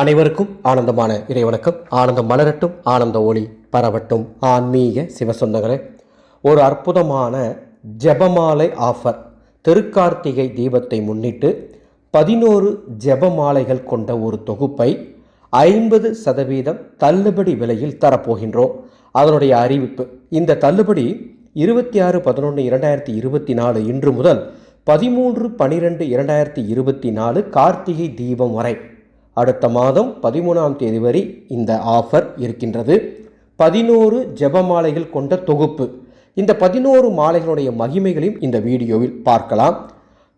அனைவருக்கும் ஆனந்தமான இறைவணக்கம். ஆனந்தம் மலரட்டும் ஆனந்த ஒளி பரவட்டும். ஆன்மீக சிவசொந்தங்களே ஒரு அற்புதமான ஜெபமாலை ஆஃபர். தெருக்கார்த்திகை தீபத்தை முன்னிட்டு பதினோரு ஜெபமாலைகள் கொண்ட ஒரு தொகுப்பை ஐம்பது சதவீதம் தள்ளுபடி விலையில் தரப்போகின்றோம். அதனுடைய அறிவிப்பு இந்த தள்ளுபடி இருபத்தி ஆறு பதினொன்று இரண்டாயிரத்தி இருபத்தி நாலு இன்று முதல் பதிமூன்று பனிரெண்டு இரண்டாயிரத்தி இருபத்தி நாலு கார்த்திகை தீபம் வரை. அடுத்த மாதம் பதிமூணாம் தேதி வரை இந்த ஆஃபர் இருக்கின்றது. பதினோரு ஜெபமாலைகள் கொண்ட தொகுப்பு. இந்த பதினோரு மாலைகளுடைய மகிமைகளையும் இந்த வீடியோவில் பார்க்கலாம்.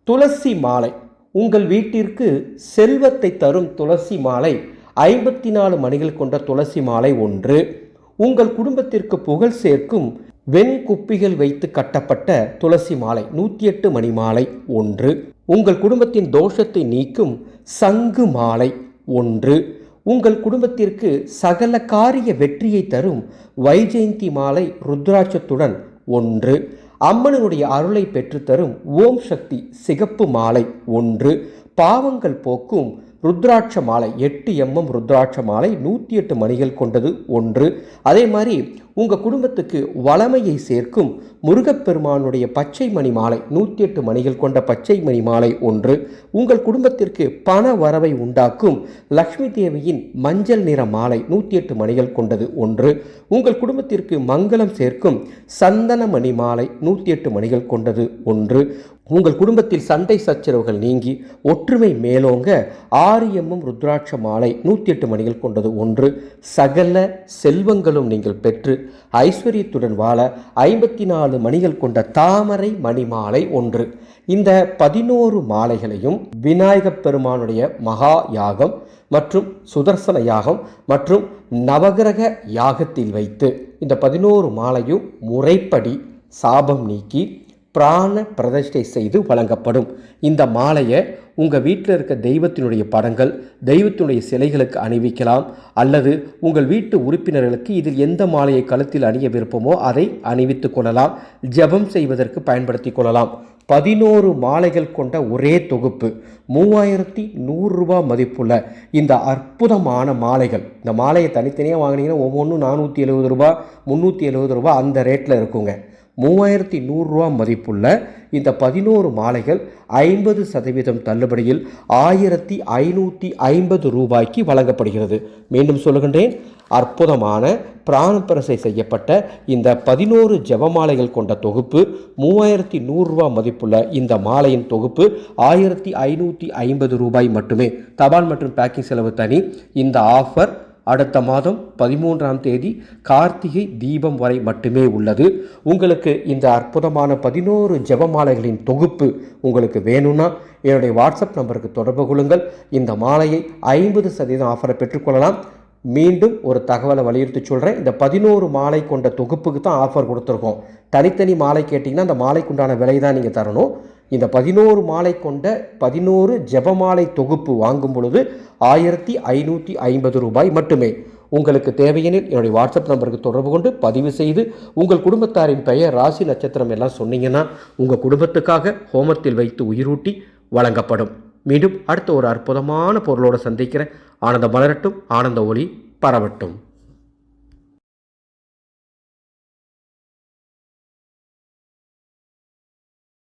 துளசி மாலை. உங்கள் வீட்டிற்கு செல்வத்தை தரும் துளசி மாலை. ஐம்பத்தி நாலு மணிகள் கொண்ட துளசி மாலை ஒன்று. உங்கள் குடும்பத்திற்கு புகழ் சேர்க்கும் வெண் குப்பிகள் வைத்து கட்டப்பட்ட துளசி மாலை. நூற்றி எட்டு மணி மாலை ஒன்று. உங்கள் குடும்பத்தின் தோஷத்தை நீக்கும் சங்கு மாலை ஒன்று. உங்கள் குடும்பத்திற்கு சகல காரிய வெற்றியை தரும் வைஜெயந்தி மாலை ருத்ராட்சத்துடன் ஒன்று. அம்மனுடைய அருளை பெற்றுத்தரும் ஓம் சக்தி சிகப்பு மாலை ஒன்று. பாவங்கள் போக்கும் ருத்ராட்ச மாலை எட்டு எம்எம் ருத்ராட்ச மாலை நூற்றி எட்டு மணிகள் கொண்டது ஒன்று. அதே மாதிரி உங்கள் குடும்பத்துக்கு வளமையை சேர்க்கும் முருகப்பெருமானுடைய பச்சை மணி மாலை நூற்றி எட்டு மணிகள் கொண்ட பச்சை மணி மாலை ஒன்று. உங்கள் குடும்பத்திற்கு பண வரவை உண்டாக்கும் லக்ஷ்மி தேவியின் மஞ்சள் நிற மாலை நூற்றி எட்டு மணிகள் கொண்டது ஒன்று. உங்கள் குடும்பத்திற்கு மங்களம் சேர்க்கும் சந்தன மணி மாலை நூற்றி எட்டு மணிகள் கொண்டது ஒன்று. உங்கள் குடும்பத்தில் சண்டை சச்சரவுகள் நீங்கி ஒற்றுமை மேலோங்க ஆரியமும் ருத்ராட்ச மாலை நூற்றி எட்டு மணிகள் கொண்டது ஒன்று. சகல செல்வங்களும் நீங்கள் பெற்று ஐஸ்வர்யத்துடன் வாழ ஐம்பத்தி நாலு மணிகள் கொண்ட தாமரை மணி மாலை ஒன்று. இந்த பதினோரு மாலைகளையும் விநாயகப் பெருமானுடைய மகா யாகம் மற்றும் சுதர்சன யாகம் மற்றும் நவகிரக யாகத்தில் வைத்து இந்த பதினோரு மாலையும் முறைப்படி சாபம் நீக்கி பிராண பிரதிஷ்டை செய்து வழங்கப்படும். இந்த மாலையை உங்கள் வீட்டில் இருக்க தெய்வத்தினுடைய படங்கள் தெய்வத்தினுடைய சிலைகளுக்கு அணிவிக்கலாம். அல்லது உங்கள் வீட்டு உறுப்பினர்களுக்கு இதில் எந்த மாலையை கழுத்தில் அணிய விருப்பமோ அதை அணிவித்து கொள்ளலாம். ஜெபம் செய்வதற்கு பயன்படுத்தி கொள்ளலாம். பதினோரு மாலைகள் கொண்ட ஒரே தொகுப்பு. மூவாயிரத்தி நூறுரூவா மதிப்புள்ள இந்த அற்புதமான மாலைகள். இந்த மாலையை தனித்தனியாக வாங்கினீங்கன்னா ஒவ்வொன்றும் நானூற்றி எழுபது ரூபா முந்நூற்றி எழுபது ரூபா அந்த ரேட்டில் இருக்குங்க. மூவாயிரத்தி நூறுரூவா மதிப்புள்ள இந்த பதினோரு மாலைகள் ஐம்பது சதவீதம் தள்ளுபடியில் ஆயிரத்தி ஐநூற்றி ஐம்பது ரூபாய்க்கு வழங்கப்படுகிறது. மீண்டும் சொல்லுகின்றேன் அற்புதமான பிராணப்பரசை செய்யப்பட்ட இந்த பதினோரு ஜபமாலைகள் கொண்ட தொகுப்பு மூவாயிரத்தி நூறுரூவா மதிப்புள்ள இந்த மாலையின் தொகுப்பு ஆயிரத்தி ஐநூற்றி ஐம்பது ரூபாய் மட்டுமே. தபால் மற்றும் பேக்கிங் செலவு தனி. இந்த ஆஃபர் அடுத்த மாதம் பதிமூன்றாம் தேதி கார்த்திகை தீபம் வரை மட்டுமே உள்ளது. உங்களுக்கு இந்த அற்புதமான பதினோரு ஜபமாலைகளின் தொகுப்பு உங்களுக்கு வேணும்னா என்னுடைய வாட்ஸ்அப் நம்பருக்கு தொடர்பு கொள்ளுங்கள். இந்த மாலையை ஐம்பது சதவீதம் ஆஃபரை பெற்றுக்கொள்ளலாம் மீண்டும் ஒரு தகவலை வலியுறுத்தி சொல்கிறேன் இந்த பதினோரு மாலை கொண்ட தொகுப்புக்கு தான் ஆஃபர் கொடுத்துருக்கோம். தனித்தனி மாலை கேட்டிங்கன்னா அந்த மாலைக்குண்டான விலை தான் நீங்கள் தரணும். இந்த பதினோரு மாலை கொண்ட பதினோரு ஜெபமாலை தொகுப்பு வாங்கும் பொழுது ஆயிரத்தி ஐநூற்றி ஐம்பது ரூபாய் மட்டுமே. உங்களுக்கு தேவையெனில் என்னுடைய வாட்ஸ்அப் நம்பருக்கு தொடர்பு கொண்டு பதிவு செய்து உங்கள் குடும்பத்தாரின் பெயர் ராசி நட்சத்திரம் எல்லாம் சொன்னீங்கன்னா உங்கள் குடும்பத்துக்காக ஹோமத்தில் வைத்து உயிரூட்டி வழங்கப்படும். மீண்டும் அடுத்த ஒரு அற்புதமான பொருளோடு சந்திக்கிறேன். ஆனந்த மலரட்டும் ஆனந்த ஒளி பரவட்டும்.